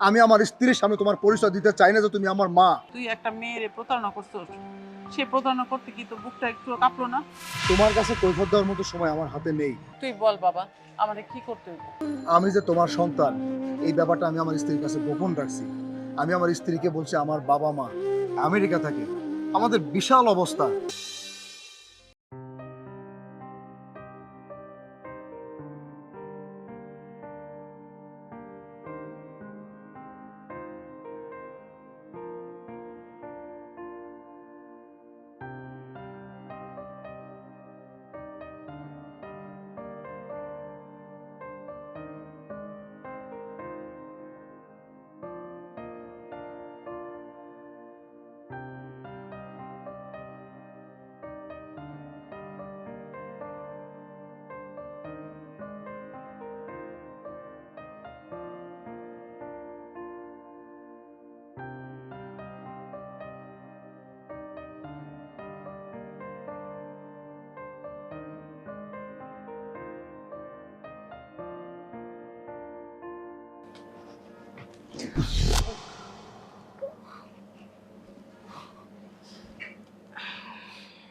আমি আমার স্ত্রীর সামনে তোমার পরিচয় দিতে চাই না যে তুমি আমার মা। তুই একটা মেয়েরে প্রতারণা করছিস। সে প্রতারণা করতে কি তোর বুকটা একটু কাঁপলো না? তোমার কাছে কৈফত দেওয়ার মতো সময় আমার হাতে নেই। তুই বল বাবা আমারে কি করতে হইব? আমি যে তোমার সন্তান এই ব্যাপারটা আমি আমার স্ত্রীর কাছে গোপন রাখছি। আমি আমার স্ত্রীকে বলছি আমার বাবা মা আমেরিকা থাকে। আমাদের বিশাল অবস্থা।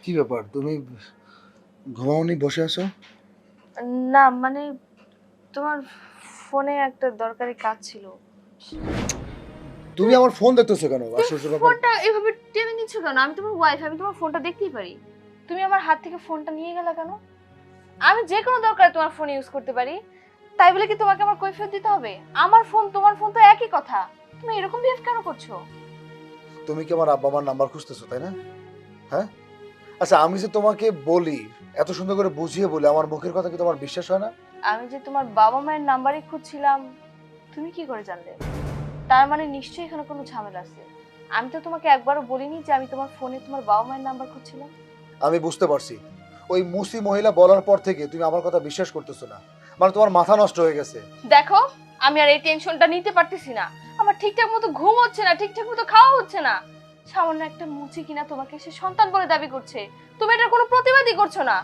কি ব্যাপার? তুমি ঘুমাওনি বসে আছো? না মানে তোমার ফোনে একটা দরকারি কাজ ছিল। তুমি আমার ফোন দেখতেছো কেন? আশ্চর্য ব্যাপার ফোনটা এভাবে টেনে নিচ্ছ কেন? আমি তোমার ওয়াইফ আমি তোমার ফোনটা দেখতেই পারি। তুমি আমার হাত থেকে ফোনটা নিয়ে গেলে কেন? আমি যে কোনো দরকারে তোমার ফোন ইউজ করতে পারি। তাই বলে কি তোমাকে আমার কৈফিয়ত দিতে হবে? আমার ফোন তোমার ফোন তো একই কথা। তুমি এরকম বিহেভ কেন করছ? তুমি কি আমার আব্বা মার নাম্বার খুঁজতেছো তাই না? হ্যাঁ? আচ্ছা আমি যে তোমাকে বলি এত সুন্দর করে বুঝিয়ে বলি আমার মুখের কথা কি তোমার বিশ্বাস হয় না? আমি যে তোমার বাবা মায়ের নাম্বারই খুঁজছিলাম তুমি কি করে জানলে? তার মানে নিশ্চয়ই এখানে কোনো ঝামেলা আছে। আমি তো তোমাকে একবারও বলিনি যে আমি তোমার ফোনে তোমার বাবা মায়ের নাম্বার খুঁজছিলাম। আমি বুঝতে পারছি। ওই মুসি মহিলা বলার পর থেকে তুমি আমার কথা বিশ্বাস করতেছো না। মানে তোমার মাথা নষ্ট হয়ে গেছে। দেখো, আমি আর এই টেনশনটা নিতে পারতেছি না। আমার ঠিকঠাক মতো ঘুম হচ্ছে না, ঠিকঠাক মতো খাওয়া হচ্ছে না। সামান্য একটা মুচি কিনা তোমাকে সে সন্তান বলে দাবি করছে। তুমি এটার কোনো প্রতিবাদই করছ না।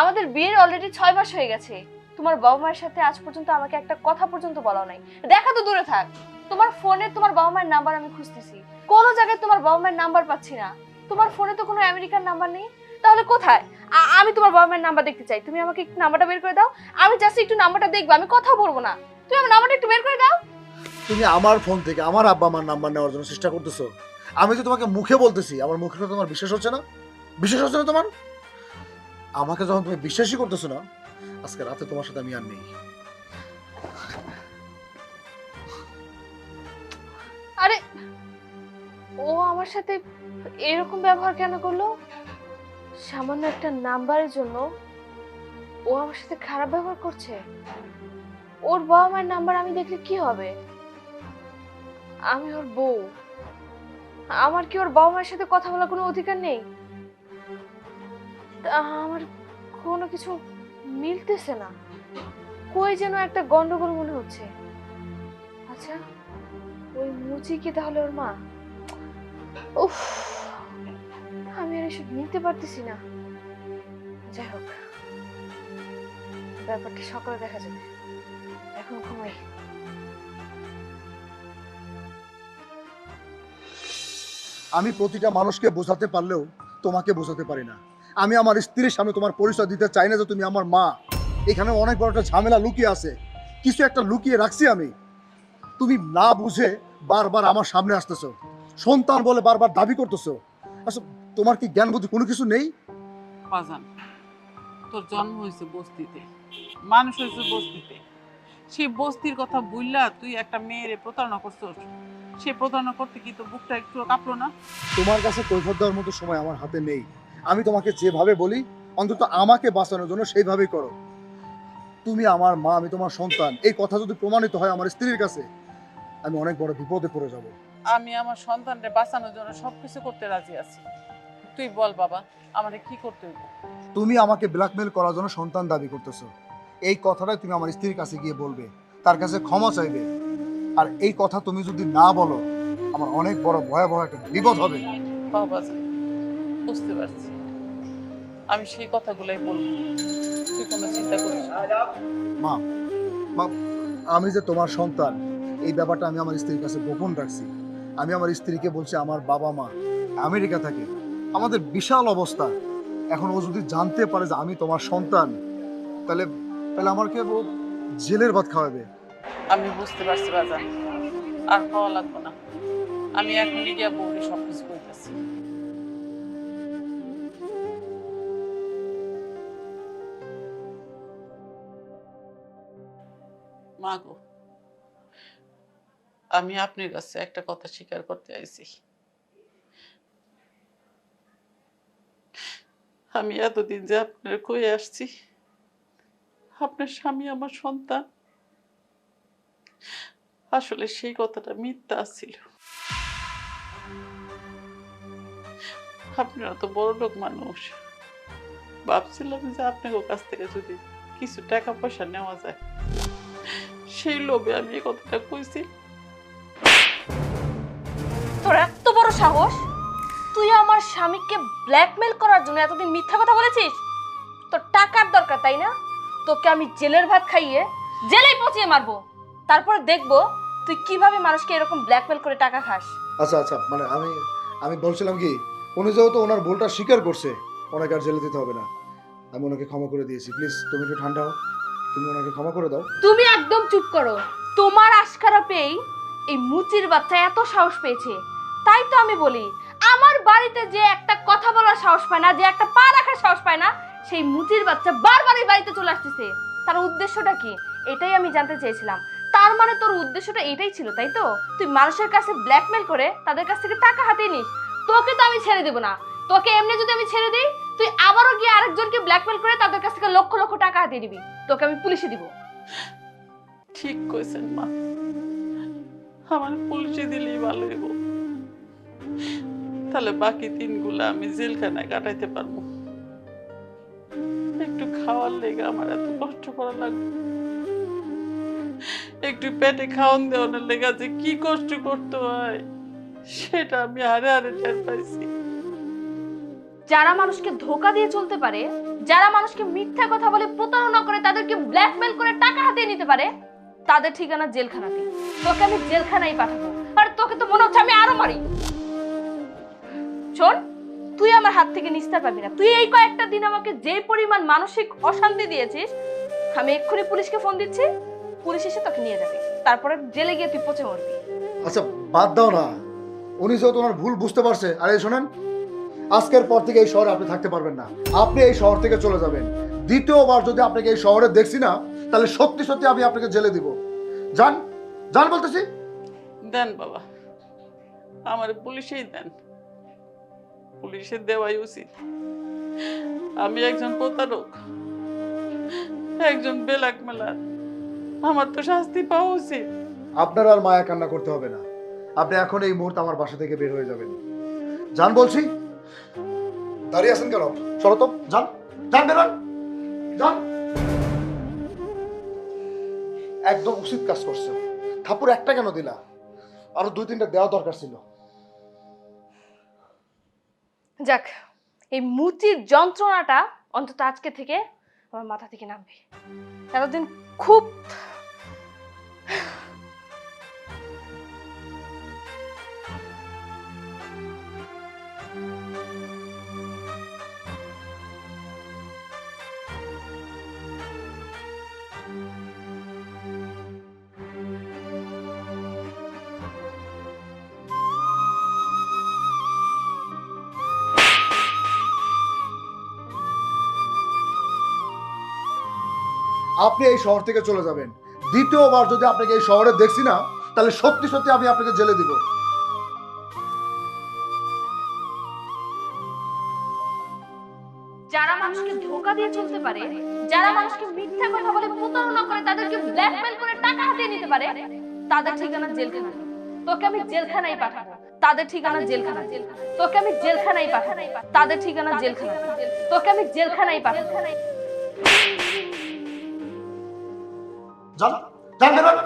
আমাদের বিয়ের অলরেডি ছয় মাস হয়ে গেছে। তোমার বাবা মায়ের সাথে আজ পর্যন্ত আমাকে একটা কথা পর্যন্ত বলাও নাই। দেখা তো দূরে থাক। তোমার ফোনে তোমার বাবা মায়ের নাম্বার আমি খুঁজতেছি। কোনো জায়গায় তোমার বাবা মায়ের নাম্বার পাচ্ছি না। তোমার ফোনে তো কোনো আমেরিকান নাম্বার নেই। তাহলে কোথায়? আমি তোমার বাবা মায়ের নাম্বার দেখতে চাই। তুমি আমাকে একটু নাম্বারটা বের করে দাও। আমি জাস্ট একটু নাম্বারটা দেখব আমি কথা বলব না। তুমি আমার নাম্বারটা একটু বের করে দাও। তুমি আমার ফোন থেকে আমার আব্বা মার নাম্বার নেওয়ার জন্য চেষ্টা করতেছো। আমি তো তোমাকে মুখে বলতেছি আমার মুখে তোমার বিশ্বাস হচ্ছে না। বিশ্বাস হচ্ছে না তোমার? আমাকে যখন তুমি বিশ্বাসই করতেছো না আজকে রাতে তোমার সাথে আমি আর নেই। আরে ও আমার সাথে এরকম ব্যবহার কেন করল? সামান্য একটা নাম্বারের জন্য ও আমার সাথে খারাপ ব্যবহার করছে। ওর বাবা মায়ের নাম্বার আমি দেখলে কি হবে? আমি ওর বউ। আমার কি ওর বাবা মায়ের সাথে কথা বলার কোনো অধিকার নেই? তা আমার কোনো কিছু মিলতেছে না। কই যেন একটা গন্ডগোল মনে হচ্ছে। আচ্ছা ওই মুচি কি তাহলে ওর মা? উফ। আমি আর এসব নিতে পারতেছি না। যাই হোক, ব্যাপারটা সকালে দেখা যাবে। এখন ঘুমাই। আমি প্রতিটা মানুষকে বোঝাতে পারলেও তোমাকে বোঝাতে পারি না। আমি আমার স্ত্রীর সামনে তোমার পরিচয় দিতে চাই না যে তুমি আমার মা। এখানে অনেক বড় একটা ঝামেলা লুকিয়ে আছে। কিছু একটা লুকিয়ে রাখছি আমি। তুমি না বুঝে বারবার আমার সামনে আসতেছো। সন্তান বলে বারবার দাবি করতেছো। আচ্ছা তোমার কি জ্ঞান বুদ্ধি কোনো কিছু নেই? বাজান তোর জন্ম হয়েছে বস্তিতে মানুষ হয়েছে বস্তিতে। সেই বস্তির কথা বুঝলা তুই একটা মেয়েরে প্রতারণা করছিস। সে প্রতারণা করতে কি তোর বুকটা একটু কাঁপলো না? তোমার কাছে কৈফত দেওয়ার মতো সময় আমার হাতে নেই। আমি তোমাকে যেভাবে বলি অন্তত আমাকে বাঁচানোর জন্য সেইভাবেই করো। তুমি আমার মা আমি তোমার সন্তান। এই কথা যদি প্রমাণিত হয় আমার স্ত্রীর কাছে আমি অনেক বড় বিপদে পড়ে যাব। আমি আমার সন্তানকে বাঁচানোর জন্য সবকিছু করতে রাজি আছি। তুই বল বাবা আমাদের কি করতে হইব? তুমি আমাকে ব্ল্যাকমেল করার জন্য সন্তান দাবি করতেছো। এই কথাটাই তুমি আমার স্ত্রীর কাছে গিয়ে বলবে। তার কাছে ক্ষমা চাইবে। আর এই কথা তুমি যদি না বলো আমার অনেক বড় ভয়াবহ একটা বিপদ হবে। বাবা বুঝতে পারছি। আমি সেই কথাগুলাই বলব। তুই কোনো চিন্তা করিস না। মা মা আমি যে তোমার সন্তান এই ব্যাপারটা আমি আমার স্ত্রীর কাছে গোপন রাখছি। আমি আমার স্ত্রীকে বলছি আমার বাবা মা আমেরিকা থাকে। আমাদের বিশাল অবস্থা। এখন ও যদি জানতে পারে যে আমি তোমার সন্তান, তাহলে তাহলে আমাকে ও জেলের ভাত খাওয়াবে? আমি বুঝতে পারছি বাজান। আর খাওয়া লাগবে না। আমি এখনই গিয়া বউরে সব কিছু মা গো, আমি আপনার কাছে একটা কথা স্বীকার করতে আইছি। আমি এতদিন যে আপনার কয়ে আসছি, আপনার স্বামী আমার সন্তান। আসলে সেই কথাটা মিথ্যা ছিল আপনারা তো বড় লোক মানুষ। ভাবছিলাম যে আপনার কাছ থেকে যদি কিছু টাকা পয়সা নেওয়া যায়। সেই লোভে আমি এই কথাটা কইছি। তোর এত বড় সাহস! তুই আমার স্বামীকে ব্ল্যাকমেল করার জন্য এতদিন মিথ্যা কথা বলেছিস? তোর টাকার দরকার তাই না? তোকে আমি জেলের ভাত খাইয়ে জেলেই পচিয়ে মারবো। তারপরে দেখব তুই কীভাবে মানুষকে এরকম ব্ল্যাকমেল করে টাকা খাস। আচ্ছা আচ্ছা মানে আমি আমি বলছিলাম কি উনি যেহেতু ওনার ভুলটা স্বীকার করছে ওনাকে আর জেলে দিতে হবে না। আমি ওনাকে ক্ষমা করে দিয়েছি। প্লিজ তুমি একটু ঠান্ডা হও। তুমি ওনাকে ক্ষমা করে দাও। তুমি একদম চুপ করো। তোমার আশকারা পেয়েই এই মুচির বাচ্চা এত সাহস পেয়েছে। তাই তো আমি বলি আমার বাড়িতে যে একটা কথা বলার সাহস পায় না, যে একটা পা রাখার সাহস পায় না, সেই মুচির বাচ্চা বারবার এই বাড়িতে চলে আসতেছে। তার উদ্দেশ্যটা কি? এটাই আমি জানতে চেয়েছিলাম। তার মানে তোর উদ্দেশ্যটা এটাই ছিল, তাই তো? তুই মানুষের কাছে ব্ল্যাকমেল করে তাদের কাছ থেকে টাকা হাতিয়ে নিস। তোকে তো আমি ছেড়ে দেবো না। তোকে এমনি যদি আমি ছেড়ে দিই, তুই আবারও গিয়ে আরেকজনকে ব্ল্যাকমেল করে তাদের কাছ থেকে লক্ষ লক্ষ টাকা হাতিয়ে দিবি তোকে আমি পুলিশে দিব। ঠিক কইছেন মা। আমার পুলিশে দিলেই ভালো হইব। তাহলে বাকি দিনগুলো আমি জেলখানায় কাটাইতে পারব। একটু খাওয়ার লেগে আমার এত কষ্ট করা লাগবে। একটু পেটে খাওয়ান দেওয়ানোর লেগে যে কি কষ্ট করতে হয়, সেটা আমি হারে হারে টের পাইছি। যারা মানুষকে ধোকা দিয়ে চলতে পারে, যারা মানুষকে মিথ্যা কথা বলে প্রতারণা করে তাদেরকে ব্ল্যাকমেল করে টাকা হাতিয়ে নিতে পারে, তাদের ঠিকানা জেলখানাতে। তোকে আমি জেলখানায় পাঠাবো। আর তোকে তো মনে হচ্ছে আমি আরও মারি। শোন তুই আমার হাত থেকে নিস্তার পাবি না। তুই এই কয়েকটা দিন আমাকে যে পরিমাণ মানসিক অশান্তি দিয়েছিস আমি এক্ষুনি পুলিশকে ফোন দিচ্ছি পুলিশ এসে তোকে নিয়ে যাবে। তারপরে জেলে গিয়ে তুই পচে মরবি। আচ্ছা বাদ দাও না। উনি যেহেতু ওনার ভুল বুঝতে পারছে আরে শোনেন আজকের পর থেকে এই শহরে আপনি থাকতে পারবেন না। আপনি এই শহর থেকে চলে যাবেন। দ্বিতীয়বার যদি আপনাকে এই শহরে দেখছি না তাহলে সত্যি সত্যি আমি আপনাকে জেলে দিব। যান যান বলতেছি। দেন বাবা আমার পুলিশেই দেন। পুলিশে দেওয়াই উচিত। আমি একজন প্রতারক, একজন বেলাক মেলার। আমার তো শাস্তি পাওয়া উচিত। আপনার আর মায়া কান্না করতে হবে না। আপনি এখন এই মুহূর্তে আমার বাসা থেকে বের হয়ে যাবেন। যান বলছি। দাঁড়িয়ে আছেন কেন? চলো তো, যান। যান বেরোন যান। একদম উচিত কাজ করছে থাপুর একটা কেন দিলা? আরও দুই তিনটা দেওয়া দরকার ছিল। যাক এই মুচির যন্ত্রণাটা অন্তত আজকে থেকে আমার মাথা থেকে নামবে। এতদিন খুব আপনি এই শহর থেকে চলে যাবেন। দ্বিতীয়বার যদি আপনাকে এই শহরে দেখছি না, তাহলে সত্যি সত্যি আমি আপনাকে জেলে দিব। যারা মানুষকে ধোকা দিয়ে তাদের ঠিকানা জেলখানা তোকে আমি জেলখানায় পাঠাবো। তাদের ঠিকানা জেলখানা তোকে আমি জেলখানায় পাঠাবো। তাদের ঠিকানা জেলখানা তোকে আমি জেলখানায় পাঠাবো। যান যান বেরোন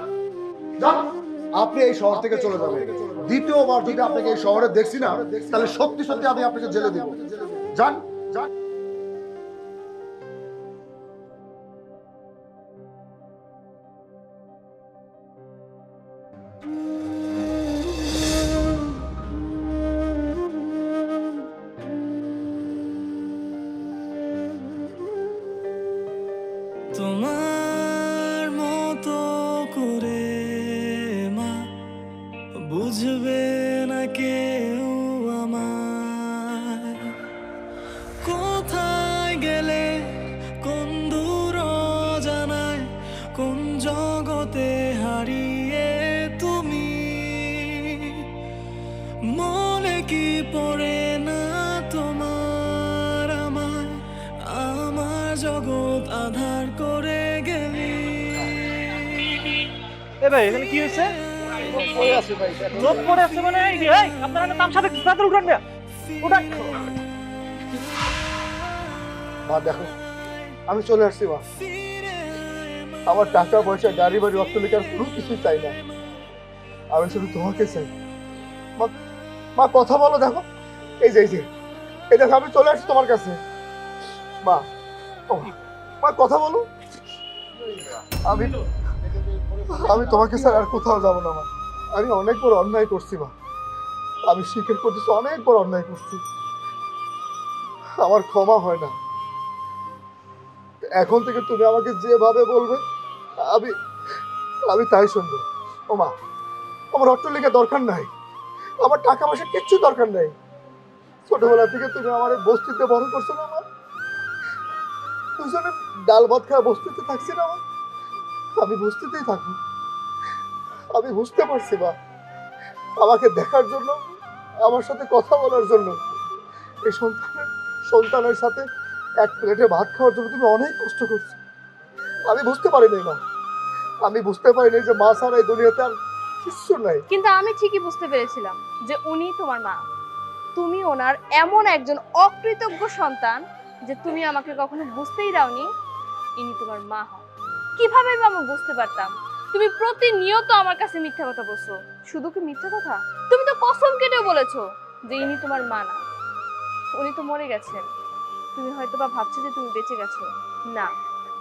যান। আপনি এই শহর থেকে চলে যাবেন। দ্বিতীয়বার যদি আপনাকে এই শহরে দেখছি না তাহলে সত্যি সত্যি আমি আপনাকে জেলে দিব। যান যান। কেউ আমায়। কোথায় গেলে, কোন দূর জানায় কোন জগতে হারিয়ে তুমি? মনে কি পড়ে না তোমার আমার আমার জগৎ আধার করে গেলি। এ ভাই, এখানে কি হয়েছে? লোক পড়ে আছে মানে এই এই, আপনারা একটা তামসা দেখতে উঠান না উঠান। মা দেখো আমি চলে আসছি মা। আমার টাকা পয়সা গাড়ি বাড়ি অর্থলিকার কোনো কিছু চাই না। আমি শুধু তোমাকে চাই। মা মা কথা বলো দেখো। এই যে এই যে এই দেখো আমি চলে আসছি তোমার কাছে। মা মা কথা বলো। আমি আমি তোমাকে স্যার আর কোথাও যাব না মা। আমি অনেক বড় অন্যায় করছি, মা। আমি স্বীকার করতেছি অনেক বড় অন্যায় করছি, আমার ক্ষমা হয় না। এখন থেকে তুমি আমাকে যেভাবে বলবে, আমি আমি তাই শুনব। ও মা, আমার অট্টলিকা দরকার নাই। আমার টাকা পয়সা কিচ্ছু দরকার নেই। ছোটবেলা থেকে তুমি আমার বস্তিতে বড় করছ না আমার দুজনে ডাল ভাত খাওয়া বস্তিতে থাকছি না আমার আমি বস্তিতেই থাকব। আমি বুঝতে পারছি মা। আমাকে দেখার জন্য, আমার সাথে কথা বলার জন্য। এই সন্তানের সন্তানের সাথে এক প্লেটে ভাত খাওয়ার জন্য তুমি অনেক কষ্ট করছ। আমি বুঝতে পারিনি মা। আমি বুঝতে পারিনি যে মা ছাড়া এই দুনিয়াতে আর কিচ্ছু নাই। কিন্তু আমি ঠিকই বুঝতে পেরেছিলাম যে উনি তোমার মা। তুমি ওনার এমন একজন অকৃতজ্ঞ সন্তান যে তুমি আমাকে কখনো বুঝতেই দাওনি ইনি তোমার মা হন। কীভাবে আমি বুঝতে পারতাম? তুমি প্রতিনিয়ত আমার কাছে মিথ্যা কথা বলছো। শুধু কি মিথ্যা কথা? তুমি তো কসম কেটেও বলেছ যে ইনি তোমার মা না। উনি তো মরে গেছেন। তুমি হয়তো বা ভাবছ যে তুমি বেঁচে গেছো। না।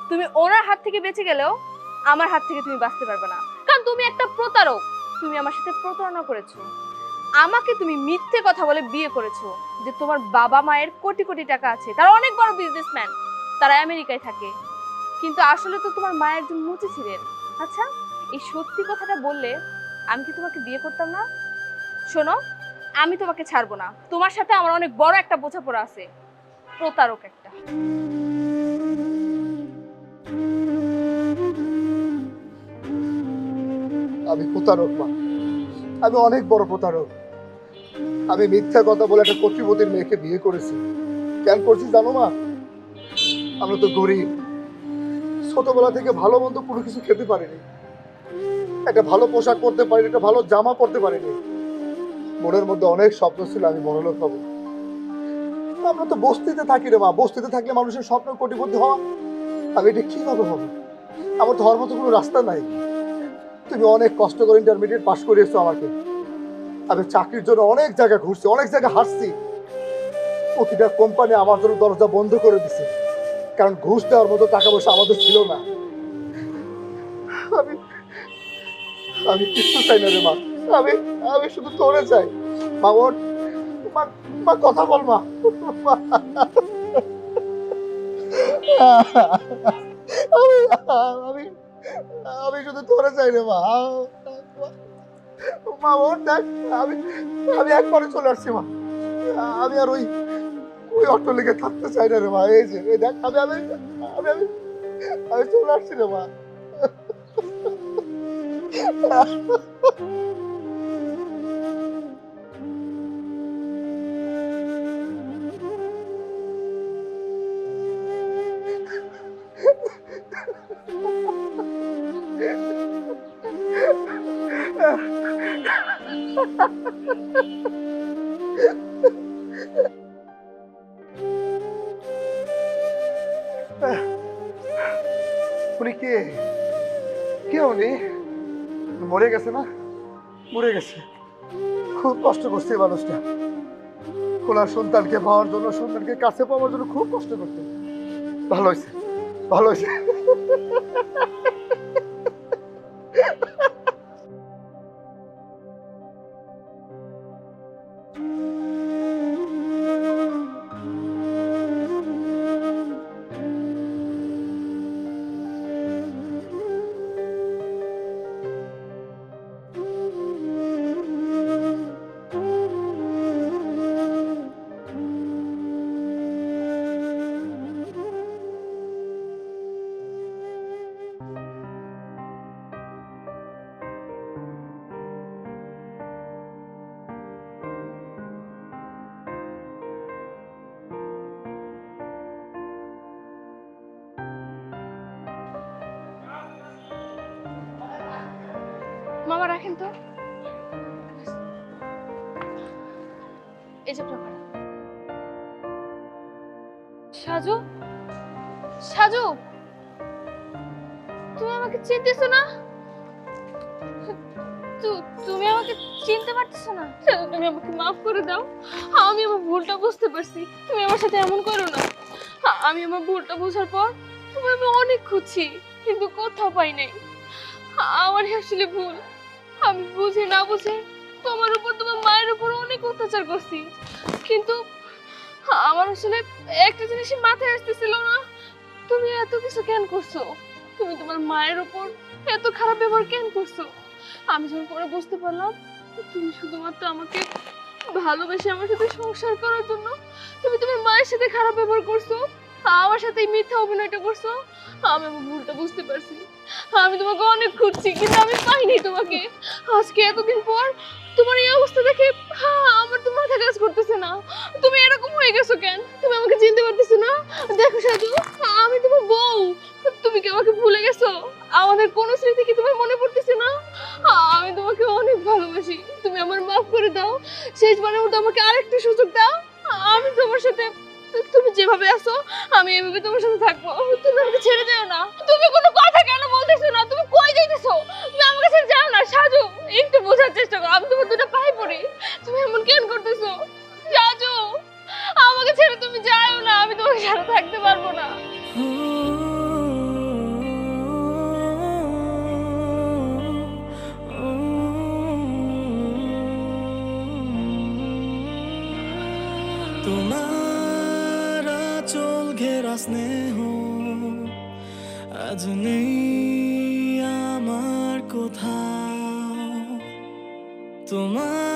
তুমি ওনার হাত থেকে বেঁচে গেলেও আমার হাত থেকে তুমি বাঁচতে পারবে না। কারণ তুমি একটা প্রতারক। তুমি আমার সাথে প্রতারণা করেছ। আমাকে তুমি মিথ্যে কথা বলে বিয়ে করেছ যে তোমার বাবা মায়ের কোটি কোটি টাকা আছে। তারা অনেক বড় বিজনেসম্যান তারা আমেরিকায় থাকে। কিন্তু আসলে তো তোমার মা একজন মুচি ছিলেন আচ্ছা এই সত্যি কথাটা বললে আমি কি তোমাকে বিয়ে করতাম না? শোনো, আমি তোমাকে ছাড়বো না। তোমার সাথে আমার অনেক বড় একটা বোঝাপড়া আছে। প্রতারক একটা। আমি প্রতারক মা। আমি অনেক বড় প্রতারক। আমি মিথ্যা কথা বলে একটা কর্তৃপতির মেয়েকে বিয়ে করেছি। কেন করছি জানো মা? আমরা তো গরিব। ছোটবেলা থেকে ভালো মন্দ কোনো কিছু খেতে পারিনি। একটা ভালো পোশাক পরতে পারিনি, একটা ভালো জামা পরতে পারিনি। মনের মধ্যে অনেক স্বপ্ন ছিল আমি বড়লোক হব। আমরা তো বস্তিতে থাকি রে মা, বস্তিতে থাকলে মানুষের স্বপ্ন কোটিপতি হওয়া, আমি এটা কীভাবে হবে? আমার ধর্ম তো কোনো রাস্তা নাই। তুমি অনেক কষ্ট করে ইন্টারমিডিয়েট পাশ করিয়েছো আমাকে। আমি চাকরির জন্য অনেক জায়গা ঘুরছি, অনেক জায়গায় হাসছি প্রতিটা কোম্পানি আমার জন্য দরজা বন্ধ করে দিছে। কারণ ঘুষ দেওয়ার মতো টাকা পয়সা আমাদের ছিল না। আমি আমি কিচ্ছু চাই না রে মা। আমি আমি শুধু তোরে চাই। মা, ওর মা মা, কথা বল মা। আমি আমি আমি শুধু তোরে চাই রে মা। মা, ওর দেখ, আমি আমি একবারে চলে আসছি মা। আমি আর ওই ওই অটো লেগে থাকতে চাই না রে মা, এই যে দেখ, আমি আমি আমি চলে আসছি রে মা। উনি গেছে না? মরে গেছে। খুব কষ্ট করছে মানুষটা। ওনার সন্তানকে পাওয়ার জন্য, সন্তানকে কাছে পাওয়ার জন্য খুব কষ্ট করছে। ভালো হয়েছে ভালো হয়েছে। দেখেন তো এই যে সাজু? সাজু? তুমি আমাকে চিনতেছো না? তুমি আমাকে চিনতে পারতেছো না? তুমি আমাকে মাফ করে দাও। আমি আমার ভুলটা বুঝতে পারছি। তুমি আমার সাথে এমন করো না। আমি আমার ভুলটা বোঝার পর তুমি আমি অনেক খুঁজছি, কিন্তু কোথাও পাই নাই। আমার আসলে ভুল। আমি বুঝি না বুঝে তোমার উপর তোমার মায়ের উপর অনেক অত্যাচার করছি। কিন্তু আমার আসলে একটা জিনিসই মাথায় আসতেছিল না। তুমি এত কিছু কেন করছ? তুমি তোমার মায়ের উপর এত খারাপ ব্যবহার কেন করছ? আমি যখন পরে বুঝতে পারলাম তুমি শুধুমাত্র আমাকে ভালোবেসে আমার সাথে সংসার করার জন্য তুমি তোমার মায়ের সাথে খারাপ ব্যবহার করছ আমার সাথে মিথ্যা অভিনয়টা করছ? আমি আমার ভুলটা বুঝতে পারছি। আমি তোমাকে অনেক খুঁজছি, কিন্তু আমি পাইনি তোমাকে। আজকে এতদিন পর তোমার এই অবস্থা দেখে আমার তো মাথা কাজ করতেছে না। তুমি এরকম হয়ে গেছো কেন? তুমি আমাকে চিনতে পারতেছো না? দেখো সাজু আমি তোমার বউ। তুমি কি আমাকে ভুলে গেছো? আমাদের কোনো স্মৃতি কি তোমার মনে পড়তেছে না? আমি তোমাকে অনেক ভালোবাসি। তুমি আমার মাফ করে দাও। শেষবারের মতো আমাকে আরেকটা সুযোগ দাও। আমি তোমার সাথে তুমি যেভাবে আছো, আমি এভাবে তোমার সাথে থাকব। তুমি আমাকে ছেড়ে দিও না। তুমি কোনো তোমার